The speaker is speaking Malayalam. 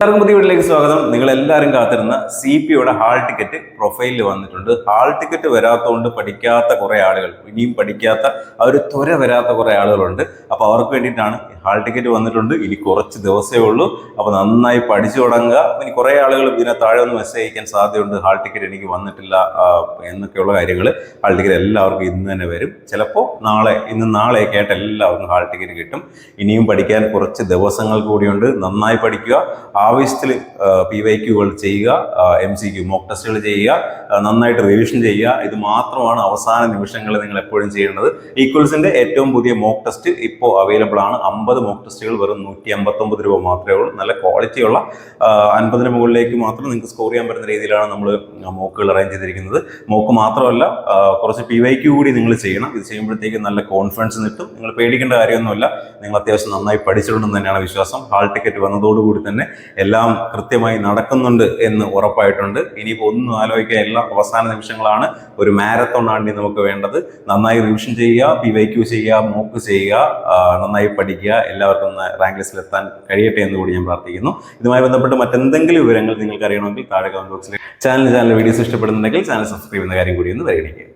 എല്ലാവർക്കും പുതിയ വീട്ടിലേക്ക് സ്വാഗതം. നിങ്ങൾ എല്ലാവരും കാത്തിരുന്ന സി പി യുടെ ഹാൾ ടിക്കറ്റ് പ്രൊഫൈലിൽ വന്നിട്ടുണ്ട്. ഹാൾ ടിക്കറ്റ് വരാത്തതുകൊണ്ട് പഠിക്കാത്ത കുറേ ആളുകൾ ഇനിയും പഠിക്കാത്ത ആ ഒരു ത്വര വരാത്ത കുറേ ആളുകളുണ്ട്. അപ്പൊ അവർക്ക് വേണ്ടിയിട്ടാണ് ഹാൾ ടിക്കറ്റ് വന്നിട്ടുണ്ട്. ഇനി കുറച്ച് ദിവസമേ ഉള്ളൂ. അപ്പോൾ നന്നായി പഠിച്ചു തുടങ്ങുക. ഇനി കുറേ ആളുകൾ ഇതിനെ താഴെ ഒന്ന് മെസ്സേജ് അയക്കാൻ സാധ്യതയുണ്ട്. ഹാൾ ടിക്കറ്റ് എനിക്ക് വന്നിട്ടില്ല എന്നൊക്കെയുള്ള കാര്യങ്ങൾ ഹാൾ ടിക്കറ്റ് എല്ലാവർക്കും ഇന്ന് തന്നെ വരും. ചിലപ്പോൾ നാളെ ഇന്ന് നാളെയൊക്കെ ആയിട്ട് എല്ലാവർക്കും ഹാൾ ടിക്കറ്റ് കിട്ടും. ഇനിയും പഠിക്കാൻ കുറച്ച് ദിവസങ്ങൾ കൂടിയുണ്ട്. നന്നായി പഠിക്കുക. ആവശ്യത്തിൽ പി വൈ ക്യൂകൾ ചെയ്യുക എം സി ക്യൂ മോക്ക് ടെസ്റ്റുകൾ ചെയ്യുക നന്നായിട്ട് റിവിഷൻ ചെയ്യുക. ഇത് മാത്രമാണ് അവസാന നിമിഷങ്ങളിൽ നിങ്ങൾ എപ്പോഴും ചെയ്യേണ്ടത്. ഈക്വൽസിന്റെ ഏറ്റവും പുതിയ മോക്ക് ടെസ്റ്റ് ഇപ്പോൾ അവൈലബിൾ ആണ്. അമ്പത് മോക്ക് ടെസ്റ്റുകൾ വെറും നൂറ്റി അമ്പത്തൊമ്പത് രൂപ മാത്രമേ ഉള്ളൂ. നല്ല ക്വാളിറ്റിയുള്ള അൻപതിന് മുകളിലേക്ക് മാത്രം നിങ്ങൾക്ക് സ്കോർ ചെയ്യാൻ പറ്റുന്ന രീതിയിലാണ് നമ്മൾ മോക്കുകൾ അറേഞ്ച് ചെയ്തിരിക്കുന്നത്. മോക്ക് മാത്രമല്ല കുറച്ച് പി വൈക്ക് കൂടി നിങ്ങൾ ചെയ്യണം. ഇത് ചെയ്യുമ്പോഴത്തേക്കും നല്ല കോൺഫിഡൻസ് കിട്ടും. നിങ്ങൾ പേടിക്കേണ്ട കാര്യമൊന്നുമില്ല. നിങ്ങൾ അത്യാവശ്യം നന്നായി പഠിച്ചിട്ടുണ്ടെന്ന് തന്നെയാണ് വിശ്വാസം. ഹാൾ ടിക്കറ്റ് വന്നതോടുകൂടി തന്നെ എല്ലാം കൃത്യമായി നടക്കുന്നുണ്ട് എന്ന് ഉറപ്പായിട്ടുണ്ട്. ഇനിയിപ്പോൾ ഒന്നും ആലോചിക്കുക എല്ലാ അവസാന നിമിഷങ്ങളാണ് ഒരു മാരത്തോൺ ആണ് നമുക്ക് വേണ്ടത്. നന്നായി റിവിഷൻ ചെയ്യുക പി വൈ ക്യു ചെയ്യുക മോക്ക് ചെയ്യുക നന്നായി പഠിക്കുക എല്ലാവർക്കും ഒന്ന് റാങ്ക് ലിസ്റ്റിൽ എത്താൻ കഴിയട്ടെ എന്ന് കൂടി ഞാൻ പ്രാർത്ഥിക്കുന്നു. ഇതുമായി ബന്ധപ്പെട്ട് മറ്റെന്തെങ്കിലും വിവരങ്ങൾ നിങ്ങൾക്ക് അറിയണമെങ്കിൽ താഴെ കമന്റ് ബോക്സിൽ ചാനൽ ചാനൽ വീഡിയോസ് ഇഷ്ടപ്പെടുന്നുണ്ടെങ്കിൽ ചാനൽ സബ്സ്ക്രൈബ് ചെയ്യുന്ന കാര്യം കൂടി ഒന്ന് പരിഗണിക്കുക.